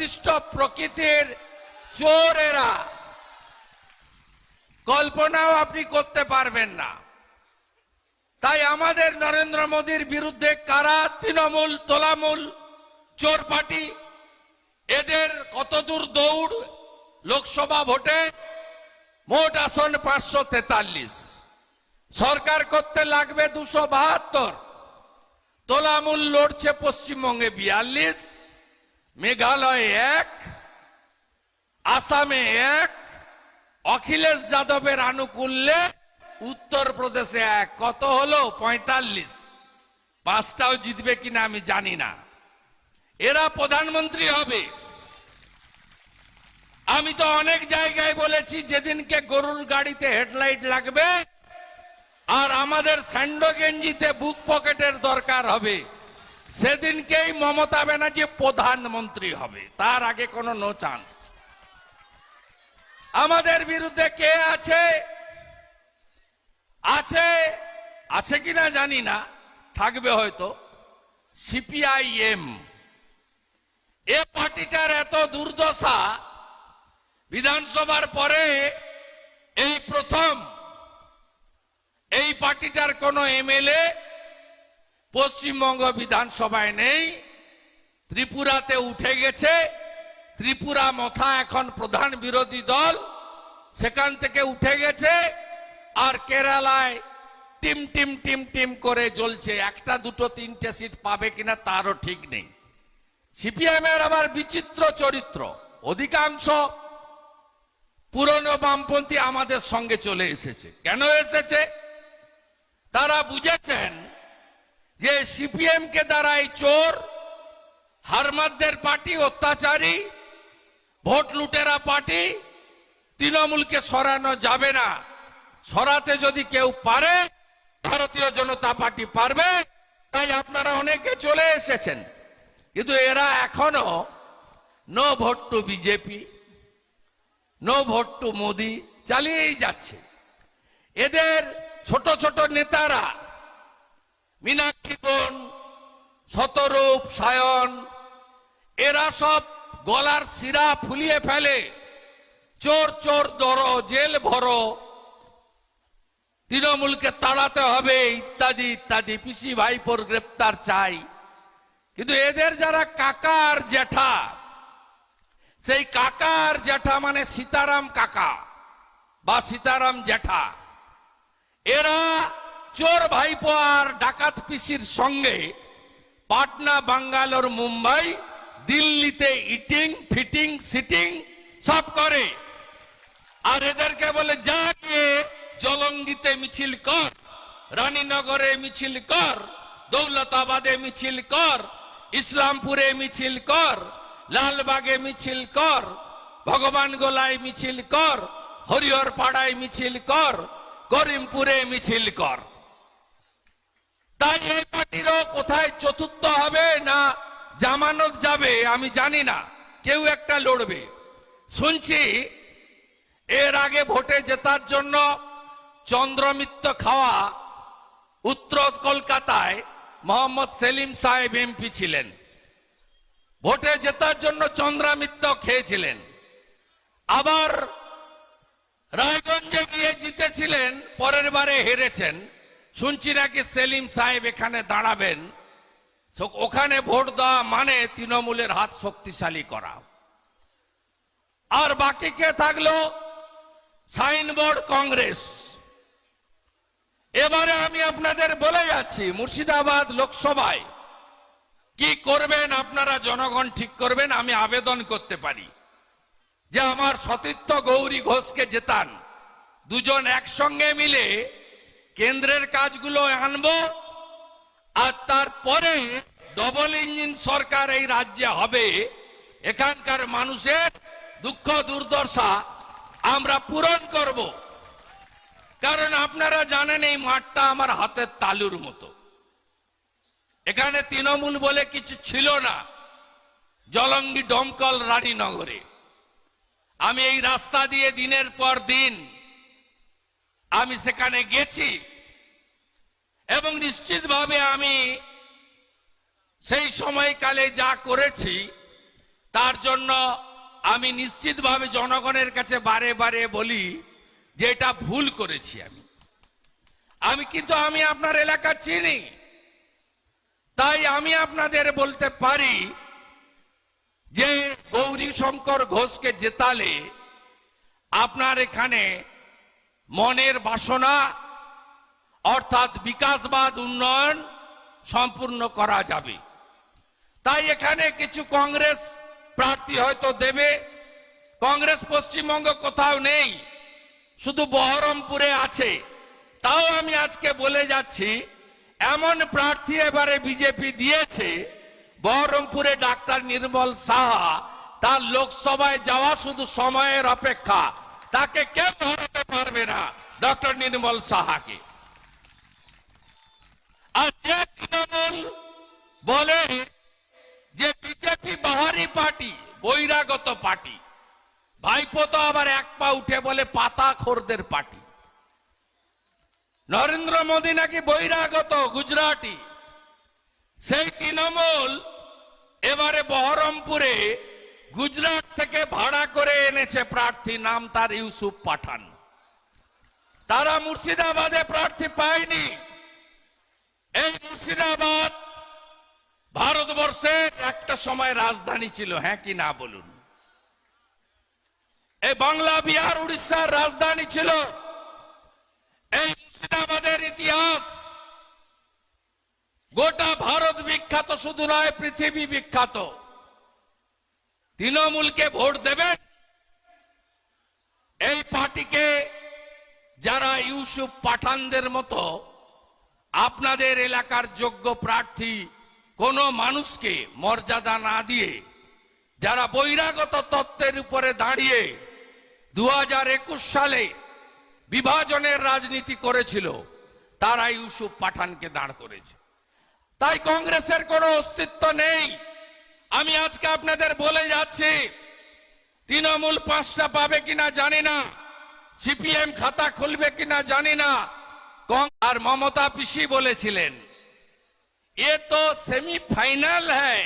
নিকৃষ্ট প্রকৃতির চোর এরা কল্পনাও আপনি করতে পারবেন না। তাই আমাদের নরেন্দ্র মোদীর বিরুদ্ধে কারা তৃণমূল, তোলামূল চোর পার্টি এদের কতদূর দৌড়, লোকসভা ভোটে, মোট আসন পাঁচশো তেতাল্লিশ। সরকার করতে লাগবে দুশো বাহাত্তর। তোলামূল লড়ছে পশ্চিমবঙ্গে বিয়াল্লিশ। মেঘালয়ে এক, আসামে এক, অখিলেশ যাদবের আনুকূল্যে উত্তরপ্রদেশে এক। কত হলো? পঁয়তাল্লিশ। পাঁচটাও জিতবে কিনা আমি জানি না। এরা প্রধানমন্ত্রী হবে। আমি তো অনেক জায়গায় বলেছি, যেদিনকে গরুর গাড়িতে হেডলাইট লাগবে, আর আমাদের স্যান্ডো গেঞ্জিতে বুক পকেটের দরকার হবে। সেদিনকেই মমতা ব্যানার্জি প্রধানমন্ত্রী হবে। তার আগে কোনো নো চান্স আমাদের বিরুদ্ধে কে আছে? আছে? আছে কিনা জানি না। থাকবে হয়তো। সিপিআইএম এ পার্টিটার এত দুর্দশা বিধানসভার পরে এই প্রথম। এই পার্টিটার কোনো এমএলএ পশ্চিমবঙ্গ বিধানসভায় নেই, ত্রিপুরাতে উঠে গেছে, ত্রিপুরা মথা এখন প্রধান বিরোধী দল, সেখান থেকে উঠে গেছে, আর কেরালায় টিম টিম টিম টিম করে জ্বলছে, একটা দুটো তিনটে সিট পাবে কিনা তারও ঠিক নেই। সিপিএম এর আবার বিচিত্র চরিত্র, অধিকাংশ পুরনো বামপন্থী আমাদের সঙ্গে চলে এসেছে। কেন এসেছে? তারা বুঝেছেন যে সিপিএম কে দ্বারাই চোর, হারমাদদের পার্টি, অত্যাচারী, ভোট লুটেরা পার্টি, তৃণমূলকে সরানো যাবে না। সরাতে যদি কেউ পারে, ভারতীয় জনতা পার্টি পারবে, তাই আপনারা অনেকে চলে এসেছেন। কিন্তু এরা এখনও no vote to BJP no vote to Modi, চালিয়েই যাচ্ছে। এদের ছোট ছোট নেতারা মীনাক্ষী বোন, শতরূপ সায়ন, এরা সব গলার শিরা ফুলিয়ে ফেলে। চোর চোর ধরো, জেল ভরো। তৃণমূলকে তাড়াতে হবে, ইত্যাদি ইত্যাদি। পিসি ভাইপোর গ্রেপ্তার চাই। কিন্তু এদের যারা কাকা আর জ্যাঠা, সেই কাকা আর জ্যাঠা মানে সীতারাম কাকা বা সীতারাম জ্যাঠা। এরা চোর ভাইপো আর ডাকাত পিসির সঙ্গে পাটনা, বাঙ্গালোর, মুম্বাই, দিল্লিতে ইটিং ফিটিং সিটিং সব করে। আর এদেরকে বলে, যা গিয়ে জলঙ্গিতে মিছিল কর, রানীনগরে মিছিল কর, দৌলতাবাদে মিছিল কর, ইসলামপুরে মিছিল কর, লালবাগে মিছিল কর, ভগবান গোলায় মিছিল কর হরিহর পাড়ায় মিছিল কর, করিমপুরে মিছিল কর। তাই এই পার্টিরও কোথায় চতুর্থ হবে না জামানত যাবে, আমি জানি না। কেউ একটা লড়বে। শুনছি, এর আগে ভোটে জেতার জন্য চন্দ্রমিত্র খাওয়া উত্তর কলকাতায় মোহাম্মদ সেলিম সাহেব এমপি ছিলেন। ভোটে জেতার জন্য চন্দ্রামিত্র খেয়েছিলেন। আবার রায়গঞ্জে গিয়ে জিতেছিলেন, পরের বারে হেরেছেন। শুনছি নাকি সেলিম সাহেব এখানে দাঁড়াবেন? ওখানে ভোট দেওয়া মানে তৃণমূলের হাত শক্তিশালী করা। আর বাকি কে থাকল? সাইনবোর্ড কংগ্রেস। এবারে আমি আপনাদের বলে যাচ্ছি, মুর্শিদাবাদ লোকসভায় কি করবেন আপনারা জনগণ ঠিক করবেন, আমি আবেদন করতে পারি। যে আমার সতীর্থ গৌরী ঘোষকে জেতান। দুজন একসঙ্গে মিলে কেন্দ্রের কাজগুলো আনব, আর তারপরে ডবল ইঞ্জিন সরকার এই রাজ্যে হবে। এখানকার মানুষের দুঃখ, দুর্দশা আমরা পূরণ করব। কারণ আপনারা জানেন এই মাঠটা আমার হাতের তালুর মতো। এখানে তৃণমূল বলে কিছু ছিল না। জলঙ্গি ডমকল রানীনগরে। আমি এই রাস্তা দিয়ে দিনের পর দিন আমি সেখানে গেছি। এবং নিশ্চিতভাবে আমি সেই সময়কালে যা করেছি, তার জন্য আমি নিশ্চিতভাবে জনগণের কাছে বারে বারে বলি যে এটা ভুল করেছি আমি। আমি কিন্তু আমি আপনার এলাকা চিনি। তাই আমি আপনাদের বলতে পারি যে গৌরী শঙ্কর ঘোষকে জেতালে আপনার এখানে মনের বাসনা, অর্থাৎ বিকাশবাদ উন্নয়ন সম্পূর্ণ করা যাবে। তাই এখানে কিছু কংগ্রেস প্রার্থী হয়তো দেবে। কংগ্রেস পশ্চিমবঙ্গ কোথাও নেই, শুধু বহরমপুরে আছে। তাও আমি আজকে বলে যাচ্ছি, এমন প্রার্থী এবারে বিজেপি দিয়েছে, বহরমপুরে ডাক্তার নির্মল সাহা, তার লোকসভায় যাওয়া শুধু সময়ের অপেক্ষা। তাকে কেউ হারাতে পারবে না। ডক্টর নির্মল সাহাকে। আর যে তৃণমূল বলে যে বিজেপি বাহারি পার্টি, বহিরাগত পার্টি, ভাইপো তো আবার এক পা উঠে বলে পাতা খোরদের পার্টি। নরেন্দ্র মোদী নাকি বহিরাগত গুজরাটি। সেই তৃণমূল এবারে বহরমপুরে গুজরাট থেকে ভাড়া করে এনেছে প্রার্থী, নাম তার ইউসুফ পাঠান। তারা মুর্শিদাবাদে প্রার্থী পায়নি। এই মুর্শিদাবাদ ভারতবর্ষের একটা সময় রাজধানী ছিল হ্যাঁ কি না বলুন? এই বাংলা, বিহার, উড়িষ্যার রাজধানী ছিল। এই মুর্শিদাবাদের ইতিহাস গোটা ভারত বিখ্যাত, শুধু নয় পৃথিবী বিখ্যাত। তৃণমূলকে ভোট দেবেন এই পার্টিকে যারা ইউসুফ পাঠানদের মতো আপনাদের এলাকার যোগ্য প্রার্থী, কোন মানুষকে মর্যাদা না দিয়ে, যারা বহিরাগত তত্ত্বের উপরে দাঁড়িয়ে দু হাজার একুশ সালে বিভাজনের রাজনীতি করেছিল, তারা ইউসুফ পাঠানকে দাঁড় করেছে। তাই কংগ্রেসের কোনো অস্তিত্ব নেই। আমি আজকে আপনাদের বলে যাচ্ছি তৃণমূল পাঁচটা পাবে কিনা জানি না সিপিএম খাতা খুলবে কিনা জানি না কং- আর মমতা পিসি বলেছিলেন ये तो सेमीफाइनल है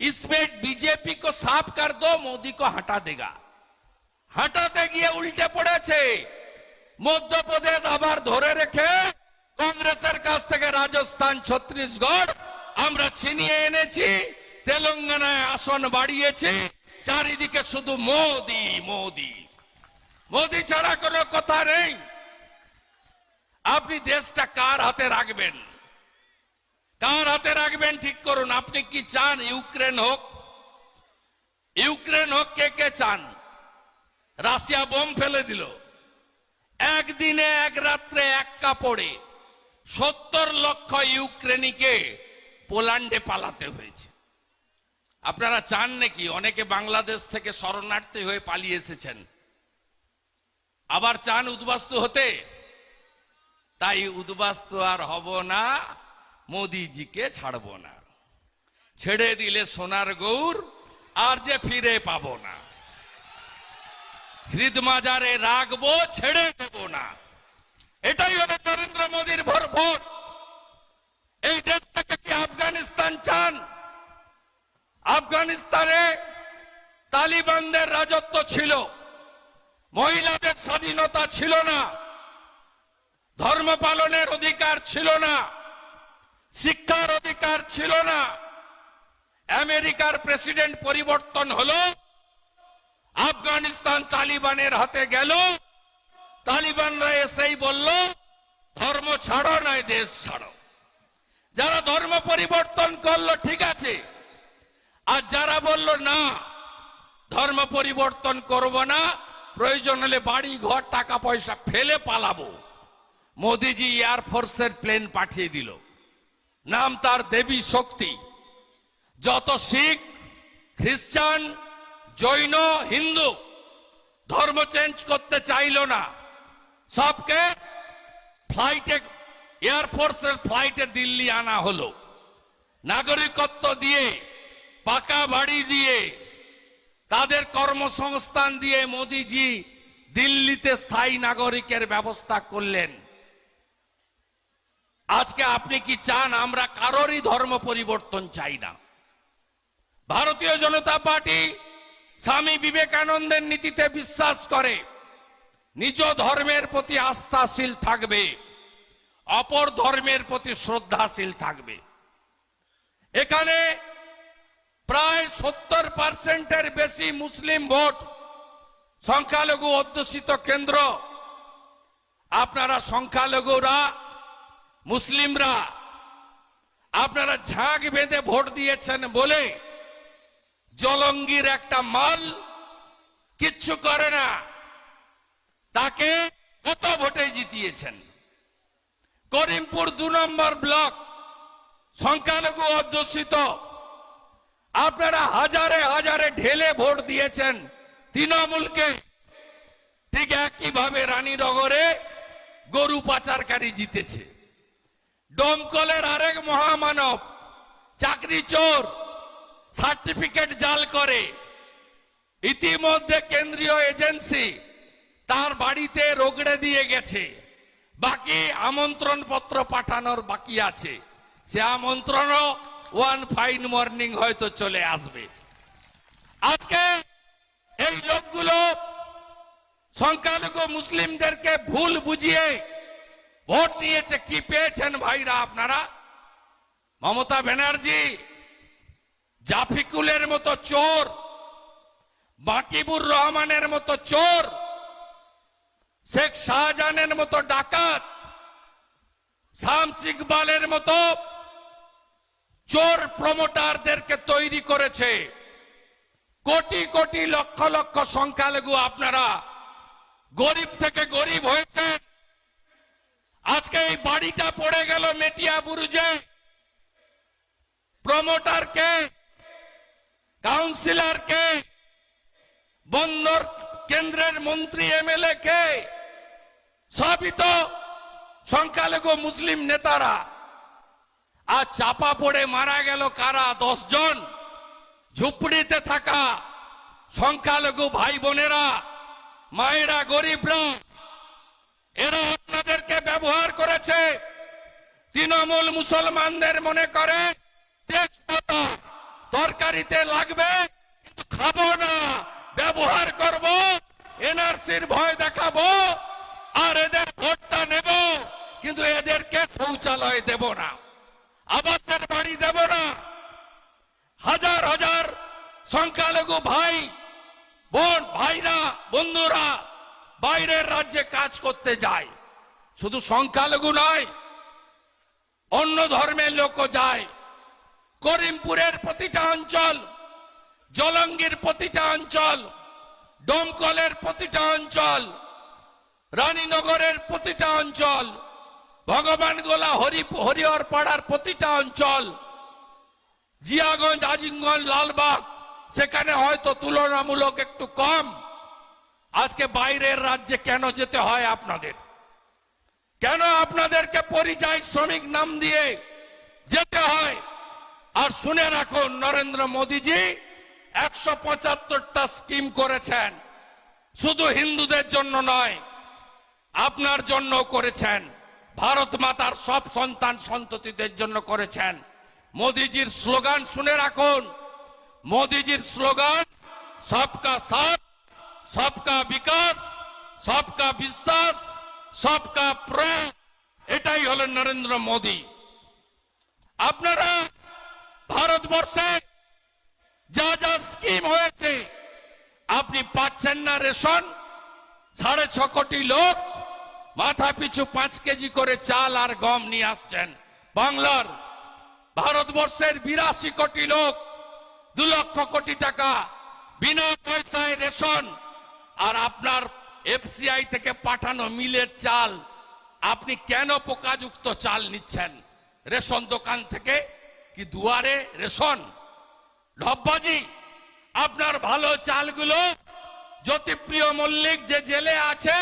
इसमें बीजेपी को साफ कर दो मोदी को हटा देगा হটাতে গিয়ে উল্টে পড়েছে মধ্যপ্রদেশ আবার ধরে রেখে কংগ্রেসের কাছ থেকে রাজস্থান ছত্তিশগড় আমরা ছিনিয়ে এনেছি, তেলেঙ্গানায় আসন বাড়িয়েছি, চারিদিকে শুধু মোদি মোদি। মোদি ছাড়া কোনো কথা নেই। আপনি দেশটা কার হাতে রাখবেন? কার হাতে রাখবেন ঠিক করুন। আপনি কি চান ইউক্রেন হোক? ইউক্রেন হোক, কে কে চান? রাশিয়া বোম ফেলে দিল। একদিনে, এক রাত্রে, এক কাপড়ে সত্তর লক্ষ ইউক্রেনিকে পোল্যান্ডে পালাতে হয়েছে। আপনারা চান নাকি অনেকে বাংলাদেশ থেকে শরণার্থী হয়ে পালিয়ে এসেছেন? আবার চান উদ্বাস্তু হতে? তাই উদ্বাস্তু আর হব না, মোদিজিকে ছাড়বো না। ছেড়ে দিলে সোনার গৌর, আর যে ফিরে পাব না। হৃদমাজারে রাখব, ছেড়ে দেব না। এটাই হলো নরেন্দ্র মোদীর ভোর ভোট। এই দেশটাকে আফগানিস্তান চান। আফগানিস্তানে তালিবানদের রাজত্ব ছিল। মহিলাদের স্বাধীনতা ছিল না। ধর্ম পালনের অধিকার ছিল না। শিক্ষার অধিকার ছিল না। আমেরিকার প্রেসিডেন্ট পরিবর্তন হলো। আফগানিস্তান তালিবানের হাতে গেল। তালিবানরা এসেই বলল, ধর্ম ছাড়ো, নয় দেশ ছাড়ো। যারা ধর্ম পরিবর্তন করল, ঠিক আছে। আর যারা বলল, না, ধর্ম পরিবর্তন করব না, প্রয়োজন হলে বাড়ি, ঘর, টাকা, পয়সা ফেলে পালাবো। মোদিজি এয়ারফোর্সের প্লেন পাঠিয়ে দিল। নাম তার দেবী শক্তি। যত শিখ, খ্রিস্টান, জৈন, হিন্দু, ধর্ম চেঞ্জ করতে চাইল না, সবকে ফ্লাইটে এয়ারফোর্সের ফ্লাইটে দিল্লি আনা হলো। নাগরিকত্ব দিয়ে, পাকা বাড়ি দিয়ে, তাদের কর্মসংস্থান দিয়ে মোদিজি দিল্লিতে স্থায়ী নাগরিকের ব্যবস্থা করলেন। আজকে আপনি কি চান আমরা কারোরই ধর্ম পরিবর্তন চাই না? ভারতীয় জনতা পার্টি স্বামী বিবেকানন্দের নীতিতে বিশ্বাস করে, নিজ ধর্মের প্রতি আস্থাশীল থাকবে। অপর ধর্মের প্রতি শ্রদ্ধাশীল থাকবে। এখানে প্রায় সত্তর পার্সেন্টের বেশি মুসলিম ভোট সংখ্যালঘু অধ্যুষিত কেন্দ্র। আপনারা সংখ্যালঘুরা, মুসলিমরা, আপনারা ঝাঁক বেঁধে ভোট দিয়েছেন বলে জলঙ্গির একটা মাল কিচ্ছু করে না, তাকে কত ভোটে জিতিয়েছেন। করিমপুর দু নম্বর ব্লক সংখ্যালঘু অধ্যুষিত। আপনারা হাজারে হাজারে ঢেলে ভোট দিয়েছেন তৃণমূলকে। ঠিক একইভাবে রানীনগরে গরু পাচারকারী জিতেছে। ডমকলের আরেক মহামানব চাকরি চোর সার্টিফিকেট জাল করে। ইতিমধ্যে কেন্দ্রীয় এজেন্সি তার বাড়িতে রোগড়ে দিয়ে গেছে। বাকি আমন্ত্রণ পত্র পাঠানোর বাকি আছে। সে আমন্ত্রণও ওয়ান ফাইন মর্নিং হয়তো চলে আসবে। আজকে এই লোকগুলো সংখ্যালঘু মুসলিমদেরকে ভুল বুঝিয়ে ভোট নিয়েছে কি পেয়েছেন ভাইরা আপনারা? মমতা ব্যানার্জি, জাফিকুলের মতো চোর, বাকিবুর রহমানের মতো চোর শেখ শাহজাহানের মতো ডাকাত শামস ইকবালের মতো চোর প্রমোটারদেরকে তৈরি করেছে। কোটি কোটি লক্ষ লক্ষ সংখ্যালঘু আপনারা গরিব থেকে গরিব হয়েছেন আজকে এই বাড়িটা পড়ে গেল মেটিয়া বুরুজে। প্রমোটারকে কাউন্সিলরকে বন্দর কেন্দ্রের মন্ত্রী, এমএলএ কে সবই তো সংখ্যালঘু মুসলিম নেতারা। আর চাপা পড়ে মারা গেল কারা? দশ জন ঝুপড়িতে থাকা সংখ্যালঘু ভাই বোনেরা মায়েরা, গরিবরা, এরা আপনাদেরকে ব্যবহার করেছে। তৃণমূল মুসলমানদের মনে করে তরকারিতে লাগবে খাব না, ব্যবহার করব, এনআরসির ভয় দেখাবো আর এদের ভোটটা নেব, কিন্তু এদেরকে শৌচালয় দেব না, আবাসের বাড়ি দেব না। হাজার হাজার সংখ্যালঘু ভাই, বোন, ভাইরা, বন্ধুরা বাইরের রাজ্যে কাজ করতে যায়। শুধু সংখ্যালঘু নয়, অন্য ধর্মের লোকও যায়। করিমপুরের প্রতিটা অঞ্চল, জলঙ্গির প্রতিটা অঞ্চল ডমকলের প্রতিটা অঞ্চল রানীনগরের প্রতিটা অঞ্চল, ভগবানগোলা হরি হরিহর পাড়ার প্রতিটা অঞ্চল, জিয়াগঞ্জ, আজিমগঞ্জ, লালবাগ, সেখানে হয়তো তুলনামূলক একটু কম। আজকে বাইরের রাজ্যে কেন যেতে হয় আপনাদের? কেন আপনাদেরকে পরিযায়ী শ্রমিক নাম দিয়ে যেতে হয়? আর শুনে রাখুন, নরেন্দ্র মোদীজি একশো পঁচাত্তরটা স্কিম করেছেন। শুধু হিন্দুদের জন্য নয় আপনার জন্য করেছেন। ভারত মাতার সব সন্তান সন্ততিদের জন্য করেছেন। মোদিজির স্লোগান শুনে রাখুন। মোদিজির স্লোগান, সবকা সাথ, সবকা বিকাশ, সবকা বিশ্বাস, সবকা প্রয়াস। এটাই হলেন নরেন্দ্র মোদী। আপনারা ভারতবর্ষে যা যা স্কিম হয়েছে, আপনি পাচ্ছেন না রেশন। সাড়ে ছ কোটি লোক মাথা পিছু পাঁচ কেজি করে চাল আর গম নিয়ে আসছেন। বাংলার ভারতবর্ষের বিরাশি কোটি লোক, দু লক্ষ কোটি টাকা বিনা পয়সায় রেশন আর আপনার এফসিআই থেকে পাঠানো মিলের চাল। আপনি কেন পোকাযুক্ত চাল নিচ্ছেন? রেশন দোকান থেকে কি দুয়ারে রেশন? ঢব্বাজি আপনার ভালো চালগুলো জ্যোতিপ্রিয় মল্লিক যে জেলে আছে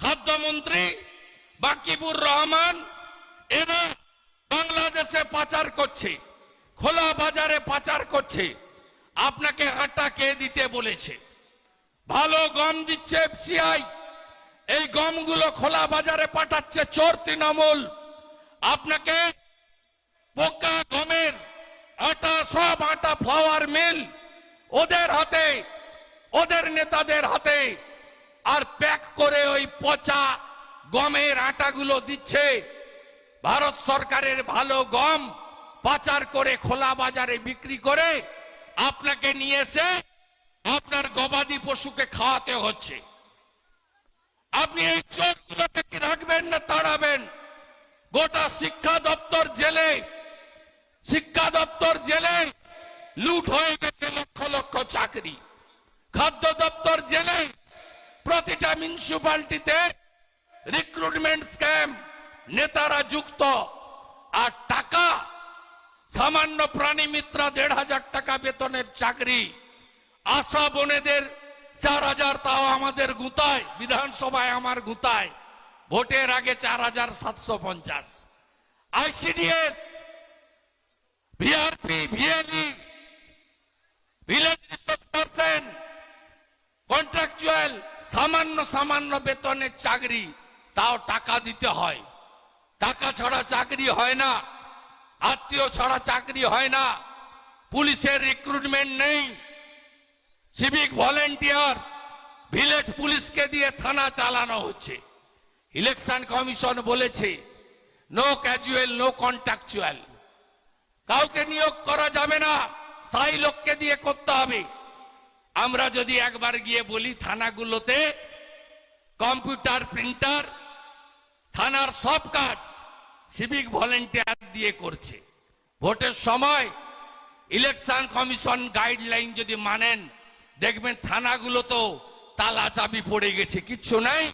খাদ্যমন্ত্রী বাকিবুর রহমান এরা বাংলাদেশে পাচার করছে, খোলা বাজারে পাচার করছে। আপনাকে আটা কে দিতে বলেছে? ভালো গম দিচ্ছে এফসিআই এই গমগুলো খোলা বাজারে পাঠাচ্ছে চোর তৃণমূল। আপনাকে পোকা গমের আটা, সব আটা ফ্লাওয়ার মিল ওদের হাতে, ওদের নেতাদের হাতে আর প্যাক করে ওই পচা গমের আটাগুলো দিচ্ছে। ভারত সরকারের ভালো গম পাচার করে খোলা বাজারে বিক্রি করে আপনাকে নিয়ে এসে আপনার গবাদি পশুকে খাওয়াতে হচ্ছে। আপনি এই চোরগুলোকে কি রাখবেন না তাড়াবেন? গোটা শিক্ষা দপ্তর জেলে, শিক্ষা দপ্তর জেলে লুট হয়ে গেছে লক্ষ লক্ষ চাকরি। খাদ্য দপ্তর জেলে প্রতিটা মিউনিসিপালিটিতে রিক্রুটমেন্ট স্ক্যাম নেতারা যুক্ত। আর টাকা, সামান্য প্রাণী মিত্রা দেড় হাজার টাকা বেতনের চাকরি। আশা বোনেদের চার হাজার তাও আমাদের গুতায়, বিধানসভায় আমার গুতায়। ভোটের আগে চার হাজার সাতশো পঞ্চাশ। ICDS VRP VLE village resource person contractual সামান্য সামান্য বেতনের চাকরি, তাও টাকা দিতে হয়। টাকা ছাড়া চাকরি হয় না, আত্মীয় ছাড়া চাকরি হয় না, পুলিশের রিক্রুটমেন্ট নেই। সিভিক ভলেন্টিয়ার ভিলেজ পুলিশকে দিয়ে থানা চালানো হচ্ছে। ইলেকশন কমিশন বলেছে নো ক্যাজুয়াল নো কন্ট্রাকচুয়াল কাউকে নিয়োগ করা যাবে না, স্থায়ী লোককে দিয়ে করতে হবে। আমরা যদি একবার গিয়ে বলি থানাগুলোতে, কম্পিউটার, প্রিন্টার, থানার সব কাজ সিভিক ভলেন্টিয়ার দিয়ে করছে। ভোটের সময় ইলেকশন কমিশন গাইডলাইন যদি মানেন, দেখবেন থানাগুলো তো তালা চাবি পড়ে গেছে, কিচ্ছু নাই।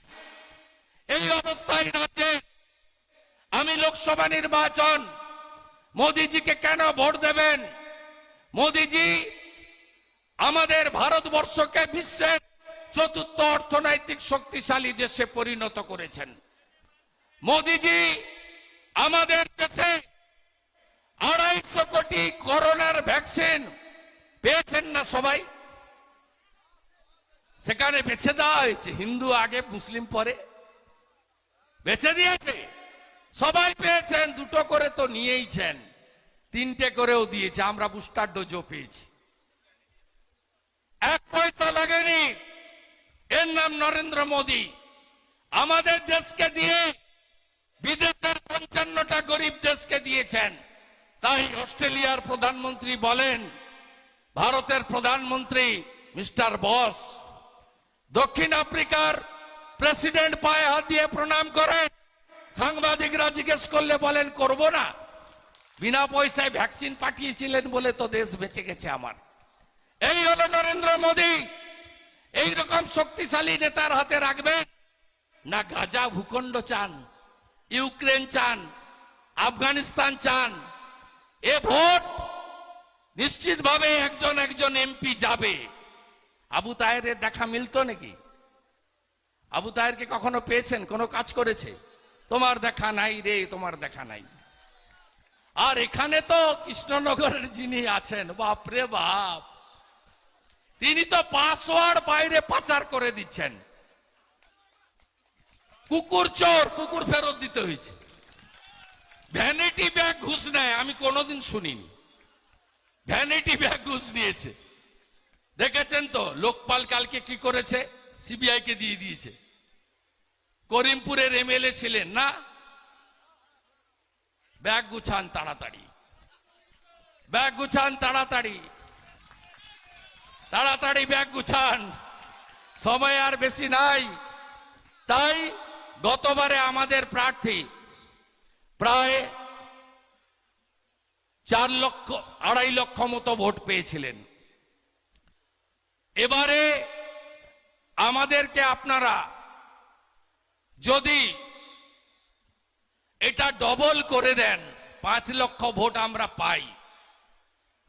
এই অবস্থায় রাজ্যে আমি লোকসভা নির্বাচন, মোদিজিকে কেন ভোট দেবেন? মোদিজি আমাদের ভারতবর্ষকে বিশ্বের চতুর্থ অর্থনৈতিক শক্তিশালী দেশে পরিণত করেছেন। মোদিজি, আমাদের দেশে আড়াইশো কোটি করোনার ভ্যাকসিন পেয়েছেন না সবাই? সেখানে বেছে দেওয়া হয়েছে, হিন্দু আগে, মুসলিম পরে। বেছে দিয়েছে। সবাই পেয়েছেন, দুটো করে তো নিয়েইছেন। তিনটে করেও দিয়েছে, আমরা বুস্টার ডোজও পেয়েছি। এক পয়সা লাগেনি। এর নাম নরেন্দ্র মোদী। আমাদের দেশকে দিয়ে বিদেশের পঞ্চান্নটা গরিব দেশকে দিয়েছেন। তাই অস্ট্রেলিয়ার প্রধানমন্ত্রী বলেন, ভারতের প্রধানমন্ত্রী মিস্টার বস, দক্ষিণ আফ্রিকার প্রেসিডেন্ট পায়ে হাত দিয়ে প্রণাম করেন সাংবাদিকরা জিজ্ঞেস করলে বলেন, করব না। বিনা পয়সায় ভ্যাকসিন পাঠিয়েছিলেন বলে তো দেশ বেঁচে গেছে আমার। এই হলো নরেন্দ্র মোদী। এই রকম শক্তিশালী নেতার হাতে রাখবেন না গাজা ভূখণ্ড চান, ইউক্রেন চান, আফগানিস্তান চান। এ ভোট নিশ্চিতভাবে একজন একজন এমপি যাবে। আবু তাহেরের দেখা মিলতো নাকি? আবু তাহেরকে কখনো পেয়েছেন? কোনো কাজ করেছে? তোমার দেখা নাই রে, তোমার দেখা নাই। আর এখানে তো কৃষ্ণনগরের যিনি আছেন বাপ রে বাপ। তিনি তো পাসওয়ার্ড বাইরে পাচার করে দিচ্ছেন। কুকুর চোর, কুকুর ফেরত দিতে হয়েছে। ভ্যানিটি ব্যাগ ঘুষ নেয়, আমি কোনোদিন শুনিনি। ভ্যানিটি ব্যাগ ঘুষ নিয়েছে। দেখেছেন তো, লোকপাল কালকে কি করেছে? সিবিআই কে দিয়ে দিয়েছে। করিমপুরের এমএলএ ছিলেন না? ব্যাগ গুছান তাড়াতাড়ি। ব্যাগ গুছান তাড়াতাড়ি। তাড়াতাড়ি ব্যাগ গুছান। সময় আর বেশি নাই। তাই গতবারে আমাদের প্রার্থী প্রায় চার লক্ষ, আড়াই লক্ষ মতো ভোট পেয়েছিলেন। এবারে আমাদেরকে আপনারা যদি এটা ডবল করে দেন, পাঁচ লক্ষ ভোট আমরা পাই।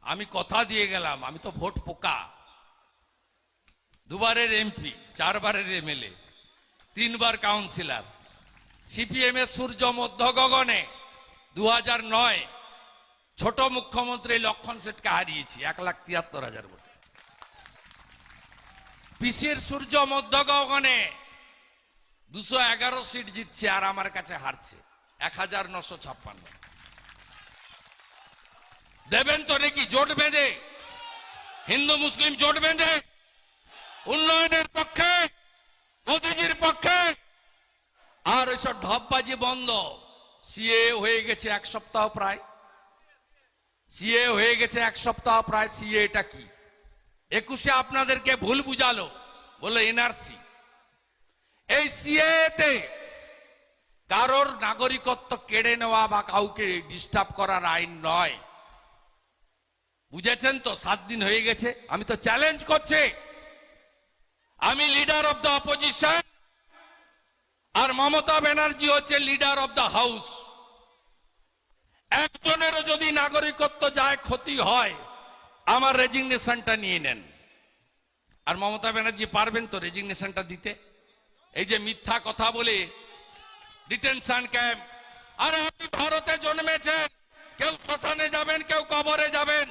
আমি কথা দিয়ে গেলাম, আমি তো ভোট পোকা। দুবারের এমপি চারবারের এমএলএ তিনবার কাউন্সিলর সিপিএম এর সূর্য মধ্য গগনে দু নয়, ছোট মুখ্যমন্ত্রী লক্ষণ সেটকে হারিয়েছি, এক লাখ তিয়াত্তর হাজার ভোট। পিসির সূর্য মধ্য গগনে দুশো এগারো সিট জিতছে আর আমার কাছে হারছে এক হাজার নশো ছাপ্পান্ন। দেবেন তো নাকি জোট বেঁধে, হিন্দু মুসলিম জোট বেঁধে। উন্নয়নের পক্ষে, মোদীজির পক্ষে। আর ওইসব ঢপবাজি বন্ধ। সিএ হয়ে গেছে এক সপ্তাহ প্রায়। সিএ হয়ে গেছে এক সপ্তাহ প্রায়। সিএ এটা কি? একুশে আপনাদেরকে ভুল বুঝালো, বলল এনআরসি। এই সিএতে কারোর নাগরিকত্ব কেড়ে নেওয়া বা কাউকে ডিস্টার্ব করার আইন নয়। বুঝেছেন তো? সাত দিন হয়ে গেছে। আমি তো চ্যালেঞ্জ করছি। আমি লিডার অব দ্য অপোজিশন আর মমতা ব্যানার্জি হচ্ছে লিডার অব দ্য হাউস একজনেরও যদি নাগরিকত্ব যায়, ক্ষতি হয়, আমার রেজিগনেশনটা নিয়ে নেন। আর মমতা ব্যানার্জি পারবেন তো রেজিগনেশনটা দিতে? এই যে মিথ্যা কথা বলে ডিটেনশন ক্যাম্প আরে আপনি ভারতে জন্মেছেন, কেউ শ্মশানে যাবেন, কেউ কবরে যাবেন।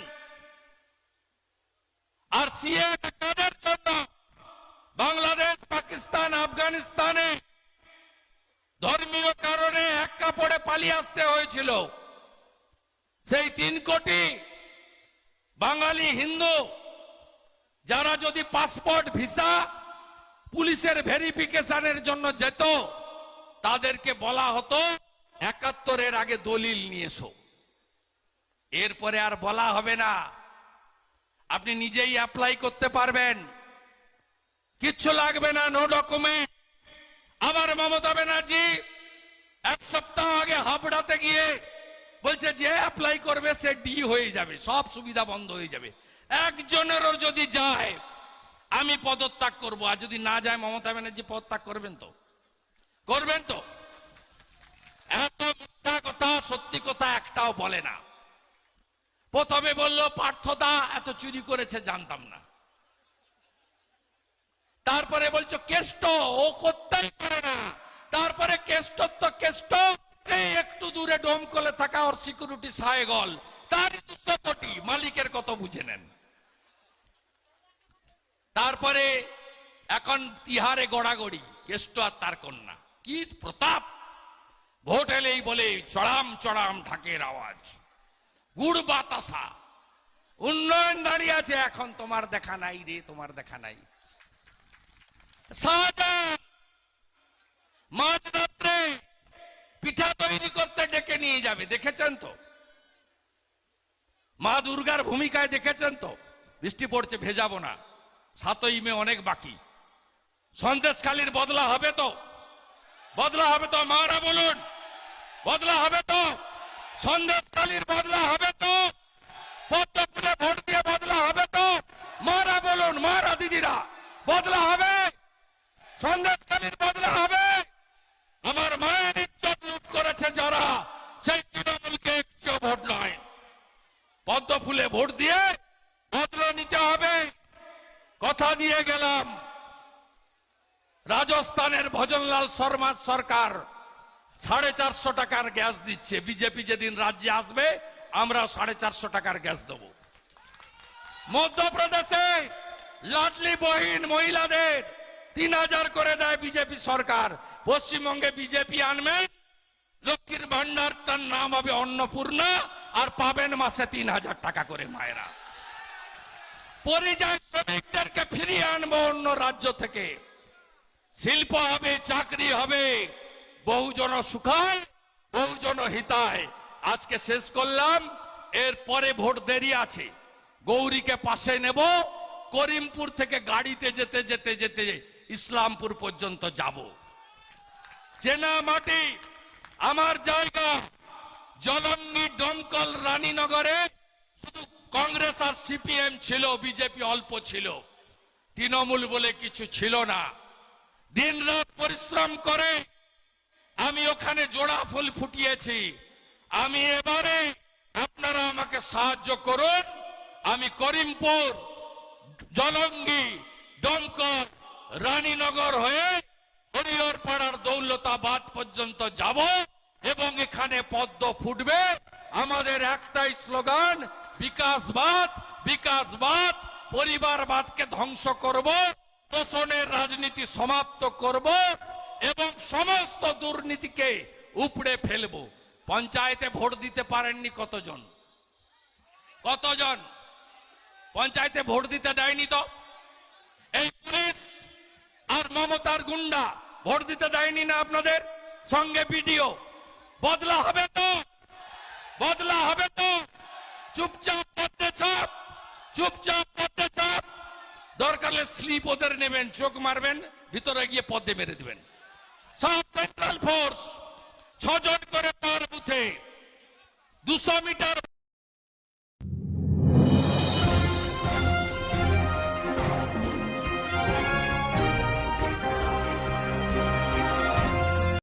আর সিএ কাদের জন্য বাংলাদেশ, পাকিস্তান, আফগানিস্তানে ধর্মীয় কারণে এক কাপড়ে পালিয়ে আসতে হয়েছিল। সেই তিন কোটি বাঙালি হিন্দু, যারা যদি পাসপোর্ট, ভিসা, পুলিশের ভেরিফিকেশনের জন্য যেত, তাদেরকে বলা হতো, একাত্তরের আগে দলিল নিয়ে এসো। এরপরে আর বলা হবে না। আপনি নিজেই অ্যাপ্লাই করতে পারবেন। কিচ্ছু লাগবে না নো ডকুমেন্ট আবার মমতা ব্যানার্জি এক সপ্তাহ আগে হাবড়াতে গিয়ে বলছে যে অ্যাপ্লাই করবে, সে ডি হয়ে যাবে, সব সুবিধা বন্ধ হয়ে যাবে। একজনেরও যদি যায়, আমি পদত্যাগ করব। আর যদি না যায়, মমতা ব্যানার্জি পদত্যাগ করবেন তো? করবেন তো? এত মিথ্যা কথা, সত্যি কথা একটাও বলে না। প্রথমে বলল, পার্থদা এত চুরি করেছে, জানতাম না। তারপরে বলছো, কেষ্ট, ও করতেই পারে না? তারপরে কেষ্ট তো কেষ্ট একটু দূরে ডোমকলে থাকা ওর সিকিউরিটি তারই দুশো কোটি, মালিকের কত বুঝে নেন? তারপরে, এখন তিহারে গড়াগড়ি, কেষ্ট আর তার কন্যা। কি প্রতাপ! ভোট এলেই বলে, চড়াম চড়াম ঢাকের আওয়াজ। গুড় বাতাসা। উন্নয়ন দাঁড়িয়ে আছে, এখন তোমার দেখা নাই রে, তোমার দেখা নাই। পিঠা তৈরি করতে ডেকে নিয়ে যাবে, দেখেছেন তো? মা দুর্গার ভূমিকায় দেখেছেন তো? বৃষ্টি পড়ছে, ভেজাবো না। সাতই মে অনেক বাকি। সন্দেশখালীর বদলা হবে তো? বদলা হবে তো, মারা বলুন। বদলা হবে তো? সন্দেশখালীর বদলা হবে তো? পদ্মফুলে ভোট দিয়ে বদলা হবে তো? মারা বলুন, মারা দিদিরা, বদলা হবে? সন্দেশখালীর বদলা হবে। আমার মায়ের ইজ্জত লুট করেছে যারা, সেই তৃণমূলকে একটিও ভোট নয়। পদ্ম ফুলে ভোট দিয়ে বদলা নিতে হবে। কথা দিয়ে গেলাম। রাজস্থানের ভজনলাল শর্মার সরকার সাড়ে চারশো টাকার গ্যাস দিচ্ছে। বিজেপি যেদিন রাজ্যে আসবে, আমরা সাড়ে চারশো টাকার গ্যাস দেবো। মধ্যপ্রদেশে লাডলি বহিন মহিলাদের তিন হাজার করে দেয় বিজেপি সরকার। পশ্চিমবঙ্গে বিজেপি আনবে, লক্ষ্মীর ভান্ডারটার নাম হবে অন্নপূর্ণা, আর পাবেন মাসে তিন হাজার টাকা করে মায়েরা। পরিযায়ী শ্রমিকদেরকে ফিরিয়ে আনব অন্য রাজ্য থেকে। শিল্প হবে, চাকরি হবে, বহুজন সুখায়, বহুজন হিতায়। আজকে শেষ করলাম, এর পরে ভোট দেরি আছে। গৌরীকে পাশে নেব, করিমপুর থেকে গাড়িতে যেতে যেতে যেতে ইসলামপুর পর্যন্ত যাব। চেনা মাটি, আমার জায়গা জলঙ্গি দমকল, রানীনগরে শুধু কংগ্রেস আর সিপিএম ছিল, বিজেপি অল্প ছিল। তৃণমূল বলে কিছু ছিল না। দিন রাত পরিশ্রম করে আমি ওখানে জোড়া ফুল ফুটিয়েছি। আমি এবারে আপনারা আমাকে সাহায্য করুন। আমি করিমপুর জলঙ্গি দমকল রানীনগর হয়ে হরিহর পাড়ার দৌলতাবাদ পর্যন্ত যাব এবং এখানে পদ্ম ফুটবে। আমাদের একটাই স্লোগান, বিকাশবাদ বিকাশবাদ, পরিবারবাদকে ধ্বংস করব তোষণের রাজনীতি সমাপ্ত করব এবং সমস্ত দুর্নীতিকে উপড়ে ফেলব। পঞ্চায়েতে ভোট দিতে পারেননি কতজন? কতজন? পঞ্চায়েতে ভোট দিতে দেয়নি তো? আর মমতার গুন্ডা ভোট দিতে দেয়নি না আপনাদের? সঙ্গে ভিডিও বদলা হবে তো? বদলা হবে তো? চুপচাপ পড়তে চাপ, চুপচাপ পড়তে চাপ। দরকার স্লিপ ওদের নেবেন, চোখ মারবেন, ভিতরে গিয়ে পদ্মে মেরে দিবেন। সব সেন্ট্রাল ফোর্স ছজন করে পার বুথে। দুশো মিটার